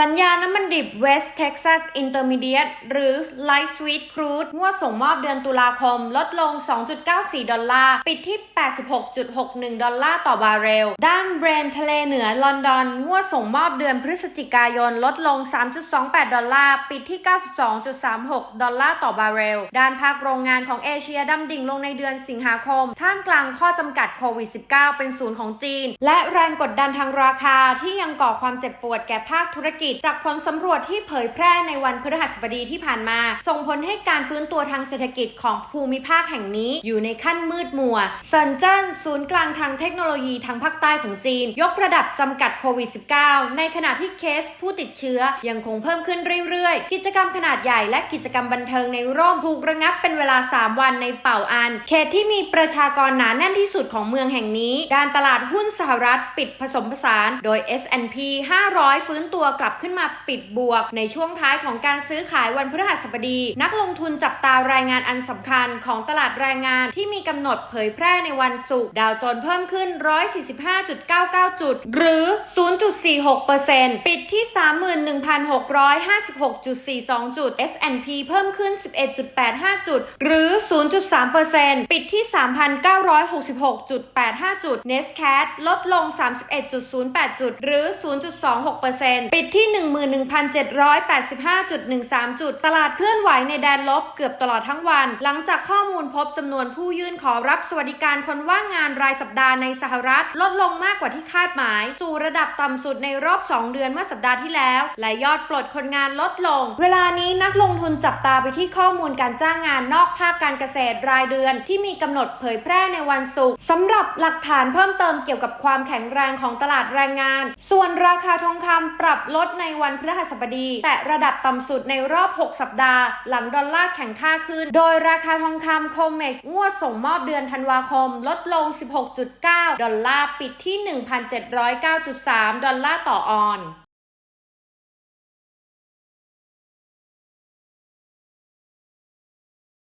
สัญญาน้ำมันดิบ West Texas Intermediate หรือ Light Sweet Crude งวดส่งมอบเดือนตุลาคม ลดลง 2.94 ดอลลาร์ ปิดที่ 86.61 ดอลลาร์ต่อบาร์เรล ด้านเบรนทะเลเหนือลอนดอน งวดส่งมอบเดือนพฤศจิกายน ลดลง 3.28 ดอลลาร์ ปิดที่ 92.36 ดอลลาร์ต่อบาร์เรล ด้านภาคโรงงานของเอเชียดำดิ่งลงในเดือนสิงหาคม ท่ามกลางข้อจำกัดโควิด -19 เป็นศูนย์ของจีน และแรงกดดันทางราคาที่ยังก่อความเจ็บปวดแก่ภาคธุรกิจจากผลสำรวจที่เผยแพร่ในวันพฤหัสบดีที่ผ่านมา ส่งผลให้การฟื้นตัวทางเศรษฐกิจของภูมิภาคแห่งนี้อยู่ในขั้นมืดมัวเซินเจิ้นศูนย์กลางทางเทคโนโลยีทางภาคใต้ของจีน ยกระดับจำกัดโควิด -19 ในขณะที่เคสผู้ติดเชื้อยังคงเพิ่มขึ้นเรื่อยๆ กิจกรรมขนาดใหญ่และกิจกรรมบันเทิงในร่มถูกระงับเป็นเวลา 3 วันในเป่าอัน เขตที่มีประชากรหนาแน่นที่สุดของเมืองแห่งนี้ การตลาดหุ้นสหรัฐปิดผสมผสาน โดย S&P 500 ฟื้นตัวกลับขึ้นมาปิดบวก ในช่วงท้ายของการซื้อขายวันพฤหัสบดี นักลงทุนจับตารายงานอันสำคัญของตลาดแรงงานที่มีกำหนดเผยแพร่ในวันศุกร์ดาวโจนเพิ่มขึ้น 145.99 จุด หรือ 0.46%ปิดที่ 31,656.42 จุด S&P เพิ่มขึ้น 11.85 จุด หรือ 0.3%ปิดที่ 3,966.85 จุด Nestcat ลดลง 31.08 จุด หรือ 0.26%ปิดที่ที่ 11,785.13 จุด ตลาดเคลื่อนไหวในแดนลบเกือบตลอดทั้งวัน หลังจากข้อมูลพบจำนวนผู้ยื่นขอรับสวัสดิการคนว่างงานรายสัปดาห์ในสหรัฐ ลดลงมากกว่าที่คาดหมาย สู่ระดับต่ำสุดในรอบ 2 เดือนเมื่อสัปดาห์ที่แล้ว และยอดปลดคนงานลดลง เวลานี้นักลงทุนจับตาไปที่ข้อมูลการจ้างงานนอกภาคการเกษตรรายเดือน ที่มีกำหนดเผยแพร่ในวันศุกร์สำหรับหลักฐานเพิ่มเติมเกี่ยวกับความแข็งแรงของตลาดแรงงาน ส่วนราคาทองคำปรับลดในวันพฤหัสบดี แต่ระดับต่ำสุดในรอบ 6 สัปดาห์ หลังดอลลาร์แข็งค่าขึ้น โดยราคาทองคำโคเม็กซ์งวดส่งมอบเดือนธันวาคม ลดลง 16.9 ดอลลาร์ปิดที่ 1,709.3 ดอลลาร์ต่อออน